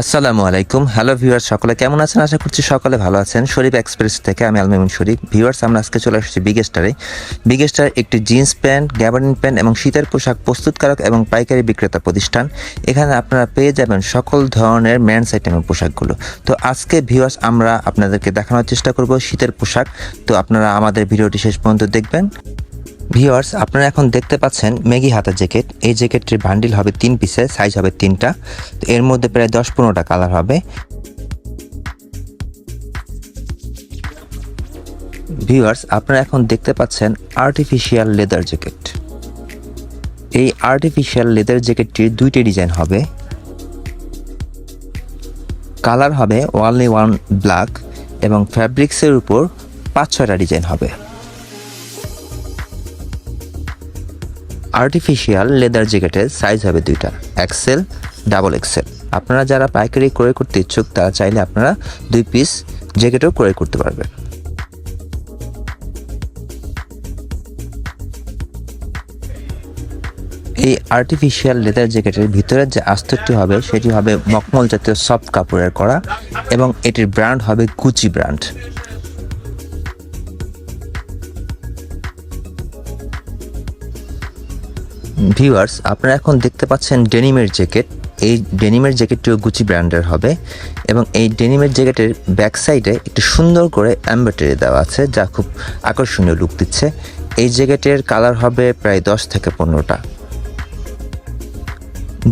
আসসালামু আলাইকুম। Hello viewers সকলে কেমন আছেন? আশা করছি সকলে ভালো আছেন। শরীফ এক্সপ্রেস থেকে আমি আলমেমুন শরীফ। ভিউয়ার্স আমরা আজকে চলে এসেছি বিগেস্টারে বিগেস্টার একটি জিন্স প্যান্ট গ্যাবার্ডিন প্যান্ট এবং শীতের পোশাক প্রস্তুতকারক এবং পাইকারি বিক্রেতা প্রতিষ্ঠান। এখানে আপনারা পেয়ে যাবেন সকল ধরনের ম্যান্স আইটেমের পোশাকগুলো। তো আজকে ভিউয়ার্স আমরা আপনাদেরকে দেখানোর চেষ্টা করব শীতের পোশাক। তো আপনারা আমাদের ভিডিওটি শেষ পর্যন্ত দেখবেন। ভিওয়ার্স আপনারা এখন দেখতে পাচ্ছেন ম্যাগি হাতা জ্যাকেট এই জ্যাকেটটির বান্ডিল হবে তিন পিসের সাইজ হবে তিনটা। তো এর মধ্যে প্রায় দশ পনেরোটা কালার হবে। ভিউয়ার্স আপনারা এখন দেখতে পাচ্ছেন আর্টিফিশিয়াল লেদার জ্যাকেট এই আর্টিফিশিয়াল লেদার জ্যাকেটটির দুইটি ডিজাইন হবে। কালার হবে ওয়ানলি ওয়ান ব্ল্যাক এবং ফ্যাব্রিক্সের উপর পাঁচ ছয়টা ডিজাইন হবে। আর্টিফিশিয়াল লেদার জ্যাকেটের সাইজ হবে দুইটা এক্সেল ডাবল এক্সেল আপনারা যারা পাইকারি ক্রয় করতে ইচ্ছুক, তারা চাইলে আপনারা দুই পিস জ্যাকেটও ক্রয় করতে পারবেন। এই আর্টিফিশিয়াল লেদার জ্যাকেটের ভিতরের যে আস্তরটি হবে, সেটি হবে মকমল জাতীয় সফট কাপড়ের করা এবং এটির ব্র্যান্ড হবে কুচি ব্র্যান্ড ভিউয়ার্স আপনারা এখন দেখতে পাচ্ছেন ডেনিমের জ্যাকেট। এই ডেনিমের জ্যাকেটটিও গুচি ব্র্যান্ডের হবে এবং এই ডেনিমের জ্যাকেটের ব্যাক সাইডে একটু সুন্দর করে এম্ব্রয়ডারি দেওয়া আছে, যা খুব আকর্ষণীয় লুক দিচ্ছে। এই জ্যাকেটের কালার হবে প্রায় দশ থেকে পনেরোটা।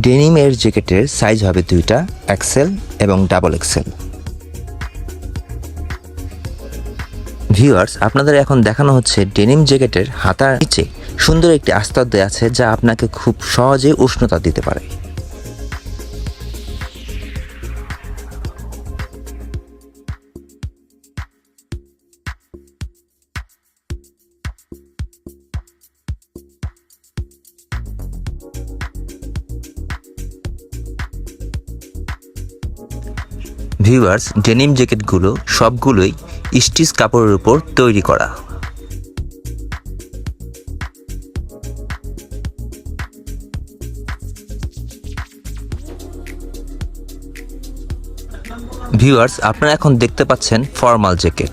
ডেনিমের জ্যাকেটের সাইজ হবে দুইটা এক্সেল এবং ডাবল এক্সেল ভিউয়ার্স আপনাদের এখন দেখানো হচ্ছে ডেনিম জ্যাকেটের হাতার নিচে সুন্দর একটি আস্তর দেওয়া আছে যা আপনাকে খুব সহজে উষ্ণতা দিতে পারে। ভিউয়ার্স ডেনিম জ্যাকেটগুলো সবগুলোই স্টিচ কাপড়ের উপর তৈরি করা। ভিউয়ার্স আপনারা এখন দেখতে পাচ্ছেন ফর্মাল জ্যাকেট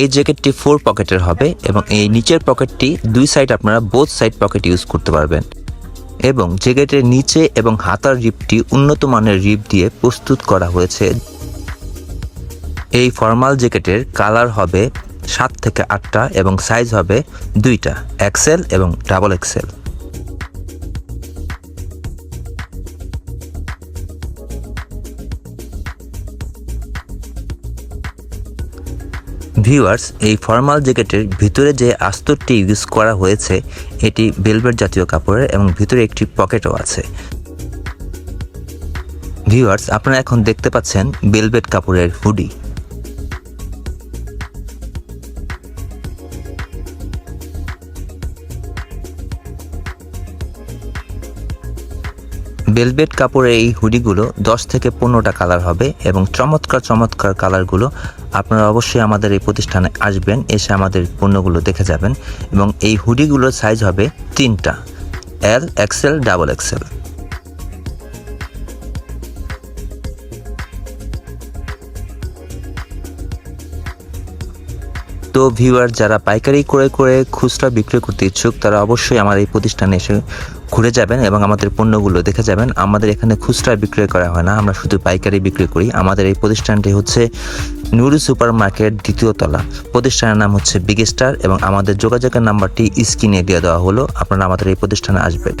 এই জ্যাকেটটি ফোর পকেটের হবে এবং এই নিচের পকেটটি দুই সাইড আপনারা বোথ সাইড পকেট ইউজ করতে পারবেন। এবং জ্যাকেটের নিচে এবং হাতার রিপটি উন্নত মানের রিপ দিয়ে প্রস্তুত করা হয়েছে। এই ফর্মাল জ্যাকেটের কালার হবে সাত থেকে আটটা এবং সাইজ হবে দুইটা, এক্সেল এবং ডাবল এক্সেল। ভিউয়ার্স, এই ফর্মাল জ্যাকেটের ভিতরে যে আস্তরটি ইউজ করা হয়েছে, এটি বেলভেট জাতীয় কাপড়ের এবং ভিতরে একটি পকেটও আছে। ভিউয়ার্স, আপনারা এখন দেখতে পাচ্ছেন বেলভেট কাপড়ের হুডি। বেলভেট কাপড়ের এই হুডিগুলো দশ থেকে পনেরোটা কালার হবে এবং চমৎকার চমৎকার কালারগুলো আপনারা অবশ্যই আমাদের এই প্রতিষ্ঠানে আসবেন, এসে আমাদের পণ্যগুলো দেখে যাবেন এবং এই হুডিগুলোর সাইজ হবে তিনটা এল এক্সেল ডাবল এক্সেল তো ভিউয়ার যারা পাইকারি করে করে খুচরা বিক্রি করতে ইচ্ছুক, তারা অবশ্যই আমার এই প্রতিষ্ঠানে এসে ঘুরে যাবেন এবং আমাদের পণ্যগুলো দেখে যাবেন। আমাদের এখানে খুচরা বিক্রয় করা হয় না, আমরা শুধু পাইকারি বিক্রি করি। আমাদের এই প্রতিষ্ঠানটি হচ্ছে নুরু সুপার মার্কেট দ্বিতীয় তলা। প্রতিষ্ঠানের নাম হচ্ছে বিগেস্টার এবং আমাদের যোগাযোগের নাম্বারটি স্ক্রিনে দিয়ে দেওয়া হলো। আপনারা আমাদের এই প্রতিষ্ঠানে আসবেন।